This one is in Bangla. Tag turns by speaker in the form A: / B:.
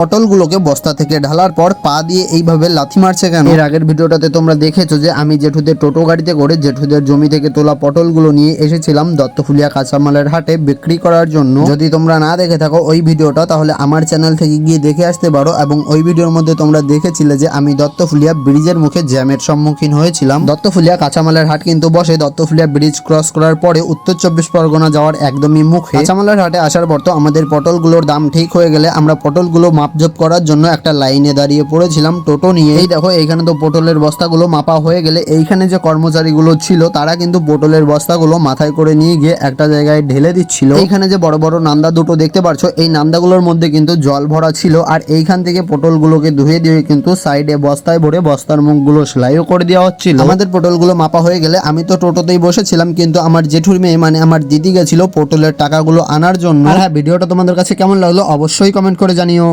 A: পটলগুলোকে বস্তা থেকে ঢালার পর পা দিয়ে এইভাবে লাথি মারছে কেন? এর আগের ভিডিওটাতে তোমরা দেখেছ যে আমি জেঠুদের টোটো গাড়িতে করে জেঠুদের জমি থেকে তোলা পটলগুলো নিয়ে এসেছিলাম দত্তফুলিয়া কাঁচামালের হাটে বিক্রি করার জন্য। যদি তোমরা না দেখে থাকো ওই ভিডিওটা, তাহলে আমার চ্যানেল থেকে গিয়ে দেখে আসতে পারো এবং ওই ভিডিওর মধ্যে তোমরা দেখেছিলে যে আমি দত্তফুলিয়া ব্রিজের মুখে জ্যামের সম্মুখীন হয়েছিলাম। দত্তফুলিয়া কাঁচামালের হাট কিন্তু বসে দত্তফুলিয়া ব্রিজ ক্রস করার পরে উত্তর চব্বিশ পরগনা যাওয়ার একদমই মুখে। কাঁচামালের হাটে আসার পর তো আমাদের পটলগুলোর দাম ঠিক হয়ে গেলে আমরা পটলগুলো মাপজোপ করার জন্য একটা লাইনে দাঁড়িয়ে পড়েছিলাম টোটো নিয়ে এই দেখো এখানে তো পটলের বস্তাগুলো মাপা হয়ে গেলে এইখানে যে কর্মচারীগুলো ছিল, তারা কিন্তু পটলের বস্তাগুলো মাথায় করে নিয়ে গিয়ে একটা জায়গায় ঢেলে দিচ্ছিল। এইখানে যে বড় বড় নান্দা দুটো দেখতে পাচ্ছ এই নান্দাগুলোর মধ্যে কিন্তু জল ভরা ছিল আর এইখান থেকে পটলগুলোকে ধুয়ে দিয়ে কিন্তু সাইডে বস্তায় ভরে বস্তার মুখগুলো সেলাইও করে দেওয়া হচ্ছিল। আমাদের পটলগুলো মাপা হয়ে গেলে আমি তো টোটোতেই বসেছিলাম, কিন্তু আমার জেঠুর মেয়ে মানে আমার দিদি গেছিল পটলের টাকাগুলো আনার জন্য। হ্যাঁ ভিডিওটা তোমাদের কাছে কেমন লাগল অবশ্যই কমেন্ট করে জানিও।